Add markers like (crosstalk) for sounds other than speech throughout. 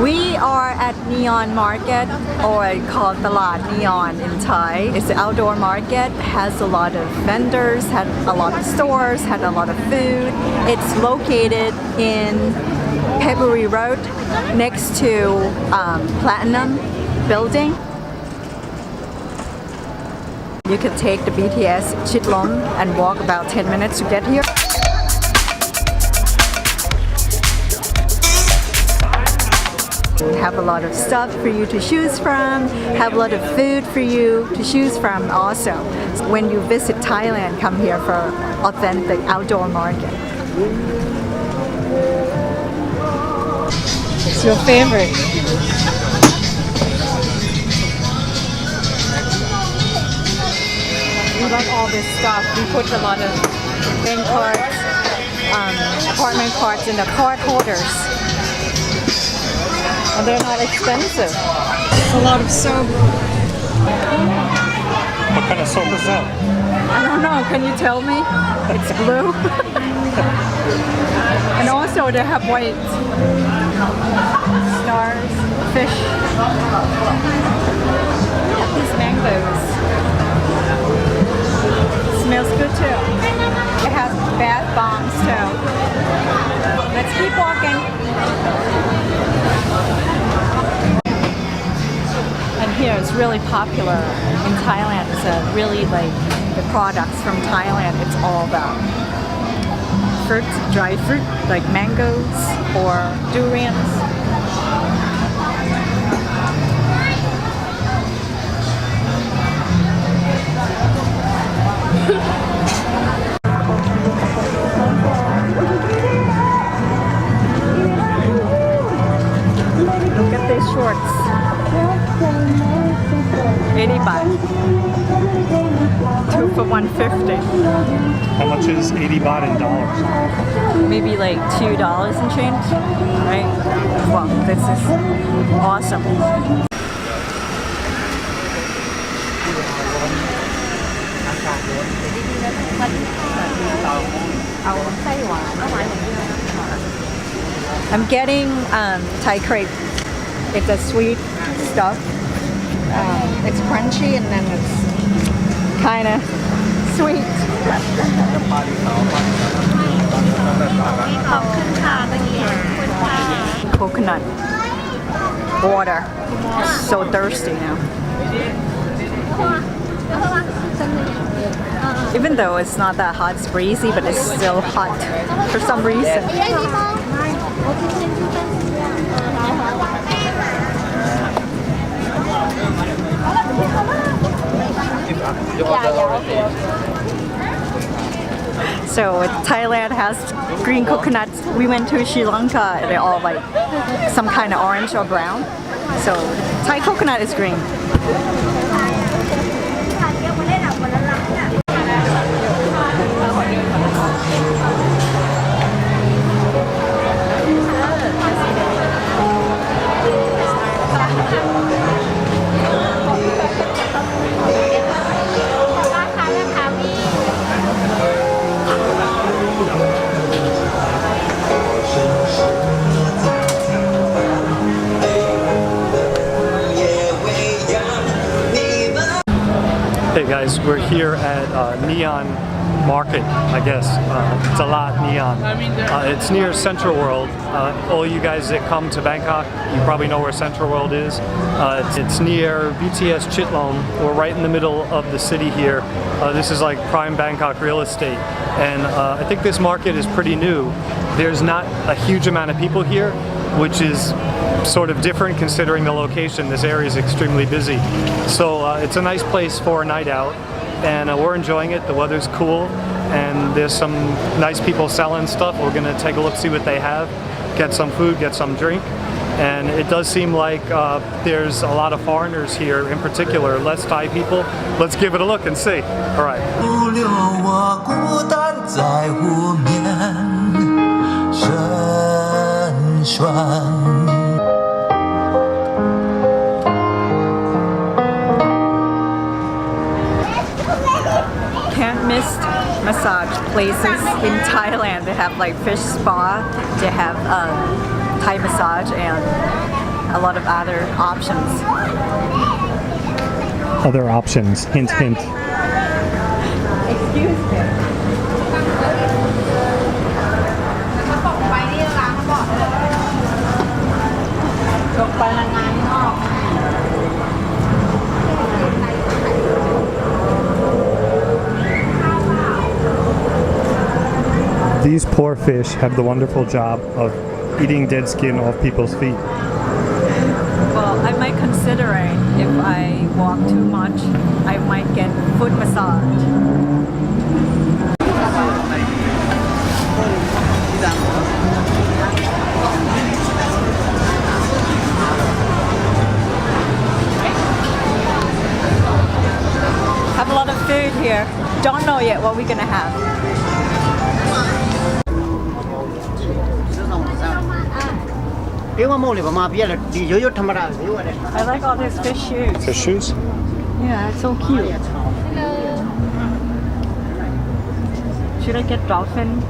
We are at Neon Market, or called Talat Neon in Thai. It's an outdoor market, has a lot of vendors, had a lot of stores, had a lot of food. It's located in Pebbury Road, next to um, Platinum Building. You can take the BTS Chitlom and walk about 10 minutes to get here. Have a lot of stuff for you to choose from, have a lot of food for you to choose from also. When you visit Thailand, come here for authentic outdoor market. It's your favorite. We love all this stuff. We put a lot of bank cards, um, apartment cards in the card holders. And they're not expensive. A lot of soap. What kind of soap is that? I don't know, can you tell me? It's blue. (laughs) and also they have white really popular in Thailand. It's a really like the products from Thailand. It's all about fruit, dry fruit like mangoes or durians. Maybe like two dollars and change, right? Well, this is awesome. I'm getting um, Thai crepe. It's a sweet stuff. Um, it's crunchy and then it's kind of sweet ขอบคุณค่ะตะเกียบขอบคุณค่ะ coconut water. So thirsty now. Even though it's not that hot, it's breezy, but it's still hot for some reason. So Thailand has green coconuts. We went to Sri Lanka, they're all like some kind of orange or brown. So Thai coconut is green. Guys, we're here at uh, Neon Market, I guess. Uh, it's a lot Neon. Uh, it's near Central World. Uh, all you guys that come to Bangkok, you probably know where Central World is. Uh, it's, it's near BTS Chitlom. We're right in the middle of the city here. Uh, this is like prime Bangkok real estate. And uh, I think this market is pretty new. There's not a huge amount of people here, which is sort of different considering the location. This area is extremely busy. So it's a nice place for a night out and uh, we're enjoying it. The weather's cool and there's some nice people selling stuff. We're gonna take a look, see what they have, get some food, get some drink. And it does seem like uh, there's a lot of foreigners here in particular, less Thai people. Let's give it a look and see. All right. Places in Thailand. They have like fish spa, they have um, Thai massage and a lot of other options. Other options. Hint, hint. Excuse me. These poor fish have the wonderful job of eating dead skin off people's feet. Well, I might considering if I walk too much, I might get foot massage. Have a lot of food here. Don't know yet what we're gonna have. I like all those fish shoes. Fish shoes? Yeah, it's so cute. Should I get dolphin?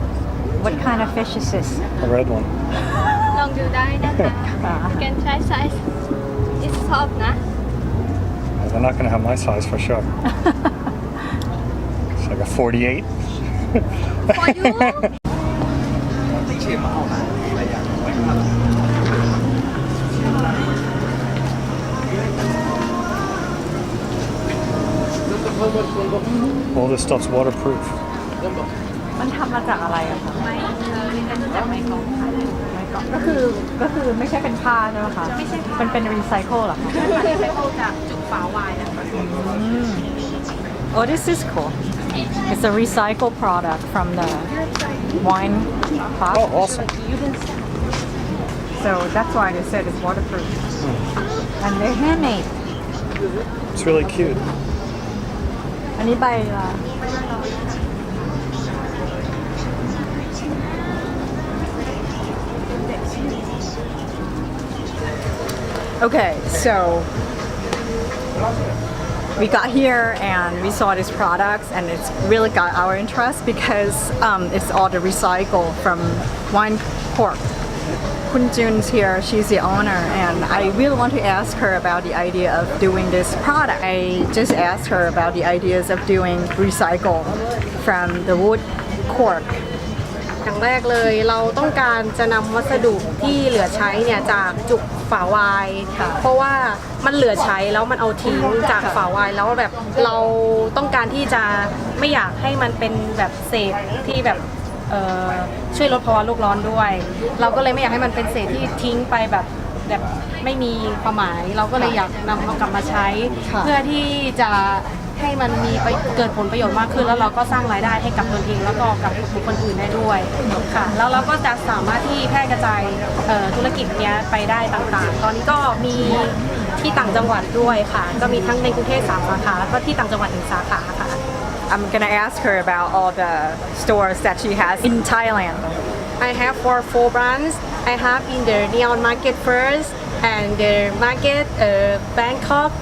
What kind of fish is this? A red one. Long (laughs) You can try size. It's soft, nah? They're not going to have my size for sure. (laughs) it's like a 48. for you? (laughs) All this stuff's waterproof. มันทำมาจากอะไรอะคะ ไม่เป็นจากไมโครค่ะ ไม่ก็ก็คือก็คือไม่ใช่เป็นผ้าใช่ไหมคะไม่ใช่มันเป็นรีไซเคิลเหรอคะ ไมโครจากจุกฝาวายนะคะ Oh this is cool It's a recycled product from the wine pot Oh, awesome. So that's why they said it's waterproof and they're handmade It's really cute. อันนี้ใบละ Okay, so we got here and we saw these products and it's really got our interest because um, it's all the recycle from wine cork. Kun Jun's here, she's the owner, and I really want to ask her about the idea of doing this product. I just asked her about the ideas of doing recycle from the wood cork. อย่างแรกเลยเราต้องการจะนำวัสดุที่เหลือใช้เนี่ยจากจุกฝาวาย ค่ะเพราะว่ามันเหลือใช้แล้วมันเอาทิ้งจากฝาวายแล้วแบบเราต้องการที่จะไม่อยากให้มันเป็นแบบเศษที่แบบ เอ่อช่วยลดภาวะโลกร้อนด้วย เราก็เลยไม่อยากให้มันเป็นเศษที่ทิ้งไปแบบแบบไม่มีความหมาย เราก็เลยอยากนำเอากลับมาใช้ ค่ะ เพื่อที่จะให้มันมีไปเกิดผลประโยชน์มากขึ้น แล้วเราก็สร้างรายได้ให้กับตนเองแล้วก็กับบุคคลอื่นได้ด้วยค่ะ แล้วเราก็จะสามารถที่แพร่กระจายเอ่อธุรกิจเนี้ยไปได้ต่างๆ ตอนนี้ก็มีที่ต่างจังหวัดด้วยค่ะ ก็มีทั้งในกรุงเทพสามสาขาแล้วก็ที่ต่างจังหวัดหนึ่งสาขาค่ะ I'm gonna ask her about all the stores that she has in Thailand. I have four four brands. I have in the Neon Market first and the market uh, Bangkok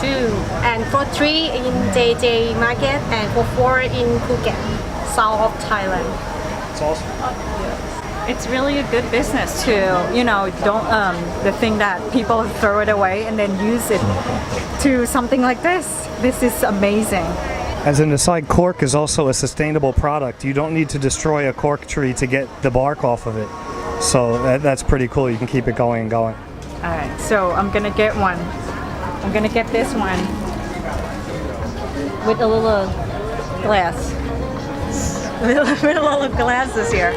two and for three in JJ Market and for four in Phuket, south of Thailand. It's awesome. It's really a good business to, you know, don't um, the thing that people throw it away and then use it to something like this. This is amazing. As an aside, cork is also a sustainable product. You don't need to destroy a cork tree to get the bark off of it. So that, that's pretty cool. You can keep it going and going. All right, so I'm gonna get one. I'm gonna get this one with a little glass. (laughs) With a little glasses here.